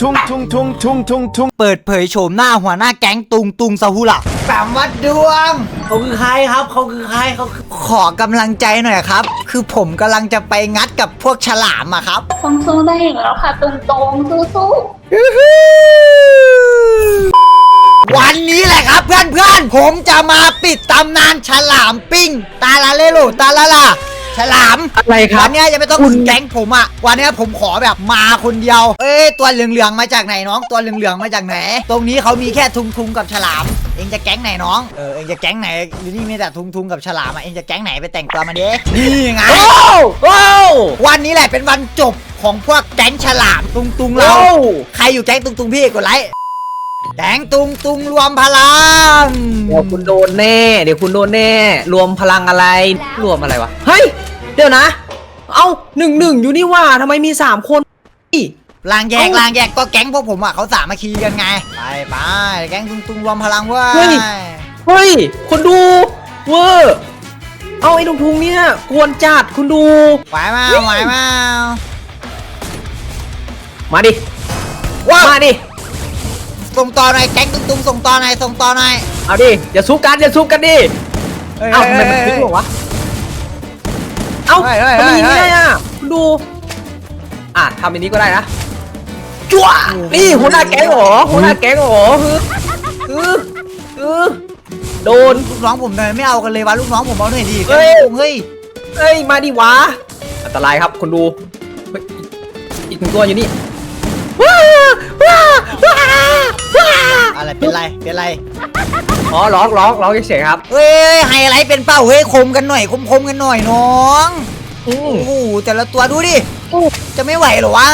tung tung tung tung tung tung เปิดเผยโฉมหน้าหัวหน้าแก๊งตุงตุงซาฮูล่ะแปมวัดดวงเขาคือใครครับเขาคือใครเขาคือขอกำลังใจหน่อยครับ คือผมกำลังจะไปงัดกับพวกฉลามอะครับต้องสู้ได้อีกแล้วค่ะตรงๆสู้วันนี้แหละครับเพื่อนๆผมจะมาปิดตำนานฉลามปิ้ง ตาลาเลโลตาลาลา ฉลามอะไรครับวันเนี้ยยังไม่ต้องถึงแก๊งผมอะวันเนี้ยผมขอแบบมาคนเดียว เอ้ยตัวเหลืองๆมาจากไหนน้องตัวเหลืองๆมาจากไหน ตรงนี้เขามีแค่ทุงทุงๆกับฉลาม เองจะแก๊งไหนน้องเออเองจะแก๊งไหนอยู่นี่มีแต่ทุงทุงๆกับฉลามอะเองจะแก๊งไหนไปแต่งตัวมาดินี่ไงโอ้โอ้วันนี้แหละเป็นวันจบของพวกแก๊งฉลามตุงตุงๆเราโอ้ใครอยู่แก๊งตุงตุงๆพี่กดไลค์แก๊งตุงตุงๆรวมพลัง เดี๋ยวคุณโดนแน่ เดี๋ยวคุณโดนแน่ รวมพลังอะไร รวมอะไรวะ เฮ้ยเดี๋ยวนะ เอ้าหนึ่งหนึ่งอยู่นี่ว่าทำไมมีสามคนนี่ ลางแยกเอ้า ลางแยกก็แก๊งพวกผมอะเขาสามัคคีกันไง ไปไปแก๊งตุงตุงๆรวมพลังเว้เฮ้ยยเฮ้ย คนดู เวอร์ เอาไอ้ทุงทุงๆเนี่ยกวนจัดคุณดู ไหวมาไหวมามาดิ ว้าวมาดิ ส่งต่อหน่อยแก๊งตุงตุงๆส่งต่อหน่อยส่งต่อหน่อยเอาดิ อย่าซุกกัน อย่าซุกกันดิ เอ้ยเอ้าทำไมมันเอ้ยซุกหรอวะ เอ้าเฮ้ยเฮ้ยทำไมเฮ้ยไม่ได้อะคุณดู อะทำอันนี้ก็ได้นะจั่วนี่หัวหน้าแก๊งเหรอหัวหน้าแก๊งเหรอคือคือคือโดน ลูกน้องผมทำไมไม่เอากันเลยวะลูกน้องผมเอาหน่อยดิเฮ้ยแก๊งตุงๆเฮ้ยเอ้ย มาดิวะ อันตรายครับคุณดูเฮ้ยอีกหนึ่งตัวอยู่นี่ว้าว้าว้าว้าอะไรเป็นไรเป็นไร อ๋อร้องร้องร้องเฉยๆครับ เฮ้ยไฮไลท์เป็นเป้าเฮ้ยคมกันหน่อยคมคมๆกันหน่อยน้อง อืม โอ้โหแต่ละตัวดูดิอู้จะไม่ไหวเหรอวะ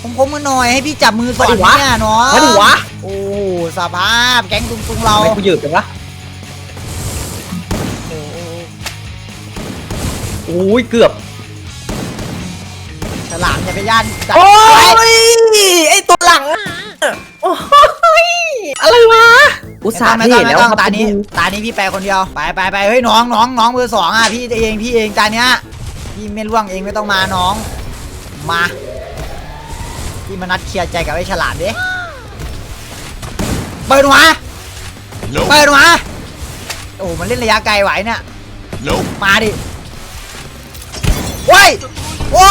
คมคมๆกันหน่อยให้พี่จับมือสอนมาดิวะ เนี่ยน้องมาดิวะโอ้โหสภาพแก๊งตุงตุงๆเราทำไมกูหยืดจังวะโอ้โหโอ้ยเกือบ ฉลามอย่าไปย่านจับโอ้ไว้ยไอตัวหลังอะโอ้ยอะไรวะ อุตส่าห์ไม่เท่ต้องไม่แล้วต้องครับตานี้คุณดูตานี้พี่ไปคนเดียว ไปไปไปเฮ้ยน้องน้องน้องเบอร์สองอะพี่เองพี่เองตาเนี้ยพี่ไม่ล่วงเองไม่ต้องมาน้อง มาพี่มานัดเคลียร์ใจกับไอ้ฉลามดิเปิดหัว Nope เปิดหัวโอ้โหมันเล่นระยะไกลไหวเนี่ย Nope มาดิเว้ยโอ้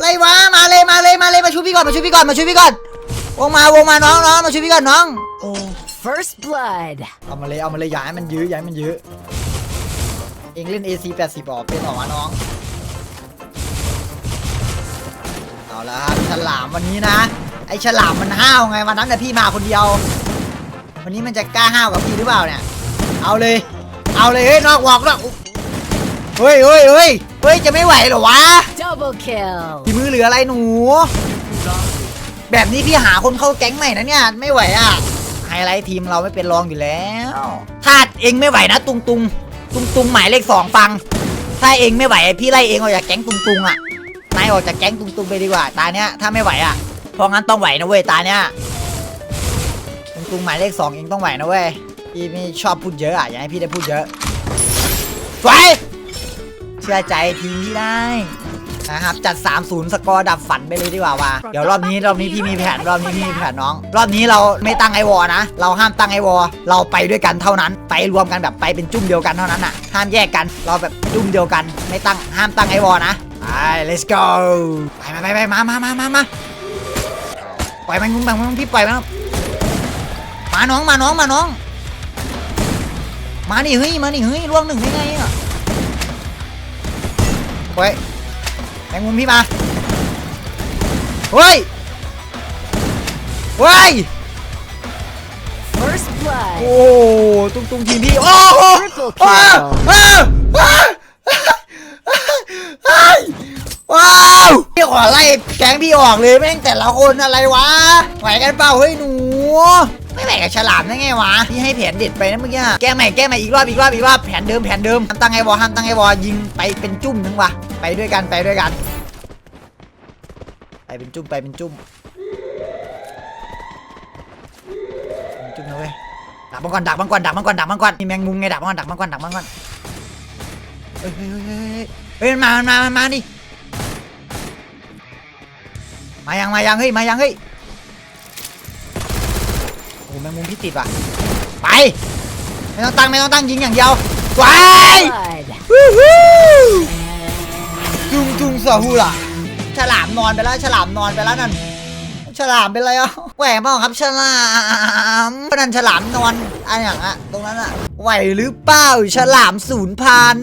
ไรวะมาเลยมาเลยมาเลยมาช่วยพี่ก่อนมาช่วยพี่ก่อนมาช่วยพี่ก่อนวงมาวงมาน้องน้องมาช่วยพี่ก่อนน้องโอ้ First blood. เอามาเลยเอามาเลยอย่าให้มันยื้ออย่าให้มันยื้อเองเล่น AC 80ออกเป็นออกมาน้อง เอาละครับฉลามวันนี้นะ ไอฉลามมันห้าวไงวันนั้นแต่ะพี่มาคนเดียว วันนี้มันจะกล้าห้าวกับพี่หรือเปล่าเนี่ย เอาเลย เอาเลยเฮ้ยนอกวอกนอกเฮ้ยเฮ้ยเฮ้ยเฮ้ยจะไม่ไหวเหรอวะ Double kill. ฝีมือเหลืออะไรหนู แบบนี้พี่หาคนเข้าแก๊งใหม่นะเนี่ยไม่ไหวอะ ไฮไลท์ทีมเราไม่เป็นรองอยู่แล้วถ้าเองไม่ไหวนะ ตุงตุงตุงตุงหมายเลขสองฟัง ถ้าเองไม่ไหวพี่ไล่เองออกจากแก๊งตุงตุงอะนายออกจากแก๊งตุงตุงไปดีกว่าตาเนี้ยถ้าไม่ไหวอะเพราะงั้นต้องไหวนะเว้ยตาเนี้ยตุงตุงหมายเลขสองเองต้องไหวนะเว้ยพี่ไม่ชอบพูดเยอะอะอย่าให้พี่ได้พูดเยอะสวยเชื่อใจทีมพี่ได้ นะครับจัด 3-0 สกอร์ดับฝันไปเลยดีกว่าว่ะเดี๋ยวรอบนี้รอบนี้พี่มีแผนรอบนี้พี่มีแผนน้อง รอบนี้เราไม่ตั้งไอวอนะ เราห้ามตั้งไอวอเราไปด้วยกันเท่านั้น ไปรวมกันแบบไปเป็นจุ่มเดียวกันเท่านั้นอะห้ามแยกกันเราแบบจุ่มเดียวกันไม่ตั้งห้ามตั้งไอวอนะไป let's go ไปไปไปมามามามามาปล่อยมันงุ้มแบบมันพี่ปล่อยมันมาน้องมาน้องมาน้อง มาดิเฮ้ยมาดิเฮ้ยร่วงหนึ่งได้ไงอะเฮ้ยแมงมุมพี่มาเฮ้ยเฮ้ย First blood. โอ้ตุ้งตุ้งทีมพี่โอ้โห Triple ว้าว kill. ว้าวว้าวว้าวพี่ขอไล่แก๊งพี่ออกเลยแม่งแต่ละคนอะไรวะไหวกันเปล่าเฮ้ยหนูไม่ไหวกับฉลามได้ไงวะพี่ให้แผนเด็ดไปนะเมื่อกี้แก้ใหม่แก้ใหม่อีกรอบอีกรอบอีกรอบแผนเดิมแผนเดิมห้ามตั้งไอ้วอห้ามตั้งไอ้วอยิงไปเป็นจุ่มนึงวะ ไปด้วยกันไปด้วยกัน ไปเป็นจุ่มไปเป็นจุ่มเป็นจุ่มนะเว้ยดักมันก่อนดักมันก่อนดักมันก่อนดักมันก่อนมีแมงมุมไงดักมันก่อนดักมันก่อนดักมันก่อนเฮ้ยเฮ้ยเฮ้ยเฮ้ยเฮ้ยมันมามันมามันมาดิมายังมายังเฮ้ยมายังเฮ้ยอ้แมงมุมพี่ติดว่ะไปไม่ต้องตั้งไม่ต้องตั้งยิงอย่างเดียวไป Blood. จุงจุงสาฮูล่ะ ฉลามนอนไปแล้ว ฉลามนอนไปแล้วนั่น ฉลามเป็นไรอะแหวเปล่าครับ ฉลามนั่นฉลามนอนอะไรอย่างอะตรงนั้นอะ ไหวหรือเปล่าฉลามศูนย์พัน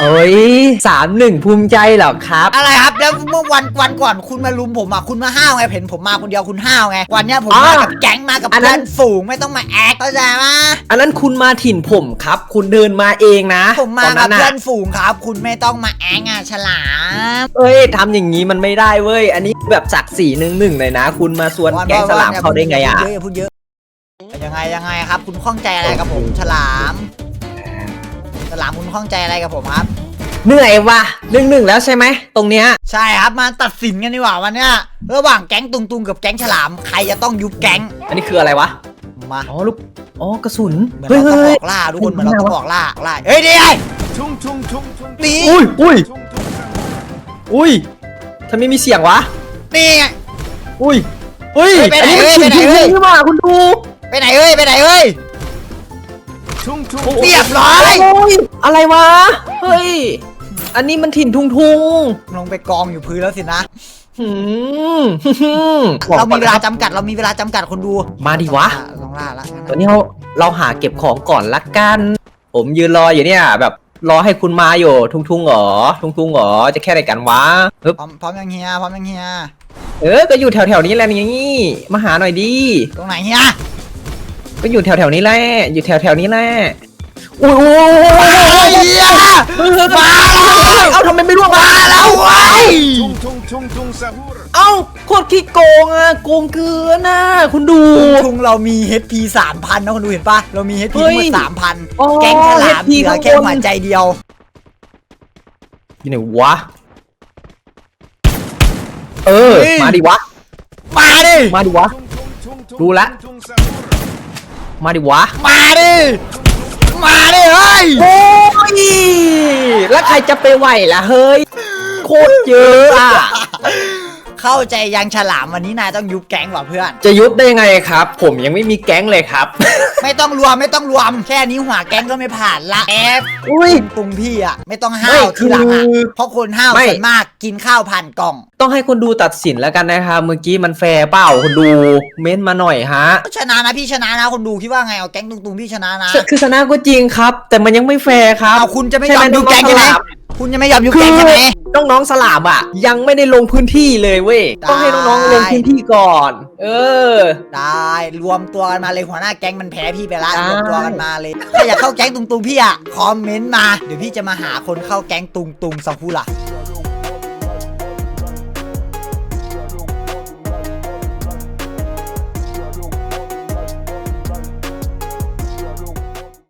เอ้ยสามหนึ่งภูมิใจเหรอครับ อะไรครับแล้วเมื่อวันวันก่อนคุณมาลุมผมอะคุณมาห้าวไงเห็นผมมาคนเดียวคุณห้าวไงวันเนี้ยผมอ๋อมากับแก๊งมากับอันนั้เพื่อน นฝูงไม่ต้องมาแอคเข้าใจไหมอันนั้นคุณมาถิ่นผมครับ คุณเดินมาเองนะผมมาตอนกันั้บนเพื่น่ะอนฝูงครับ คุณไม่ต้องมาแอคอะฉลามเอ้ยทำอย่างนี้มันไม่ได้เว้ย อันนี้แบบศักดิ์ศรีหนึ่งหนึ่งเลยนะ คุณมาสวนแก๊งสลามเขาได้ไงอะพูดเยอะพูดเยอะ ยังไงยังไงครับ คุณข้องใจอะไรกับผม ฉลาม ฉลามคุณข้องใจอะไรกับผมครับ เหนื่อยว่ะหนึ่งหนึ่งแล้วใช่ไหมตรงเนี้ยใช่ครับมาตัดสินกันดีกว่าวันเนี้ยระหว่างแก๊งตุงตุงกับแก๊งฉลามใครจะต้องยุบแก๊งอันนี้คืออะไรวะมาอ๋อลูกอ๋อกระสุนเหมือนเฮ้ยเราต้องเฮ้อยอกล่าทุกคนเหมือนเราต้องออกล่าล่าเฮ้ยดีไอ Tung tung tung tung นี่อุ้ยอุ้ย tung tung sahur. อุ้ยทำไมมีเสียงวะนี่ไงอุ้ยอุ้ยเฮ้ยไปไหนอันนี้เฮ้ยมันไปไหนถิ่นเฮ้ยนี่ว่าคุณดู ไปไหนเอ้ย ไปไหนเอ้ย Tung tung เรียบร้อยโอ้ยอะไรวะ เฮ้ย อันนี้มันถิ่นทุงทุงลงไปกองอยู่พื้นแล้วสินะ หืมหืมเรามีเวลาจำกัด เรามีเวลาจำกัดคนดูมาดิวะ ลองล่าละงั้นตอนนี้เราเราหาเก็บของก่อนละกัน ผมยืนรออยู่เนี่ย แบบรอให้คุณมาอยู่ทุงทุงๆหรอทุงทุงๆหรอจะแค่ไหนกันวะฮึบพร้อมพร้อมยังเฮียพร้อมยังเฮียเออ ก็อยู่แถวแถวๆนี้แหละนี่มาหาหน่อยดิตรงไหนเฮีย ก็อยู่แถวแถวๆนี้แหละ อยู่แถวแถวๆนี้แหละ อุ้ยโอ้ยเฮียมาเอ้าทำไมไม่ร่วงมามาแล้วเว้ย tung tung tung tung sahur. เอ้าโคตรขี้โกงอะโกงเกินน่ะคุณดูทุงเรามี HP 3,000นะคนดูเห็นปะเรามี HP เฮ้ทั้งยหมด3,000อ๋อแก๊งฉลาม HP เหลือแค่ข้างบน หัวใจเดียว อยู่ไหนวะ เออ เฮ้ย มาดิวะ มาดิมาดิวะ Tung tung tung tung Đu lạ. tung tung sahur. มาดิวะ มาดิ มาดิเฮ้ย โอ้ย แล้วใครจะไปไหวล่ะเฮ้ย โคตรเยอะอะ เข้าใจยังฉลามวันนี้นายต้องยุบแก๊งว่ะเพื่อน จะยุบได้ไงครับ ผมยังไม่มีแก๊งเลยครับ ไม่ต้องรวมไม่ต้องรวม แค่นี้หัวแก๊งก็ไม่ผ่านละแอฟอุ้ยตุงพี่อะไม่ต้องห้าไม่วทีหลังอะคือเพราะคนห้าวไม่ ส่วนมากกินข้าวผ่านกล่อง ต้องให้คนดูตัดสินแล้วกันนะครับ เมื่อกี้มันแฟร์เปล่าคนดูเม้นมาหน่อยฮะ ชนะนะพี่ชนะนะคนดูคิดว่าไงเอาแก๊งตุงตุงพี่ชนะนะคือชนะก็จริงครับ แต่มันยังไม่แฟร์ครับ เอาคุณจะไม่ยใช่อไหมยุบแก๊งใช่ไหมน้อๆสลามคุณจะไม่ยอมยุบคืแก๊งใช่ไหมอ น้องๆสลามอะ ยังไม่ได้ลงพื้นที่เลยเว้ยได้ต้องให้น้องๆลงพื้นที่ก่อน เออ ได้รวมตัวกันมาเลยหัวหน้าแก๊งมันแพ้พี่ไปละได้ รวมตัวกันมาเลยถ้าอยากเข้าแก๊งตุงตุงพี่อะคอมเมนต์มาเดี๋ยวพี่จะมาหาคนเข้าแก๊งตุงตุงสักพูล่ะ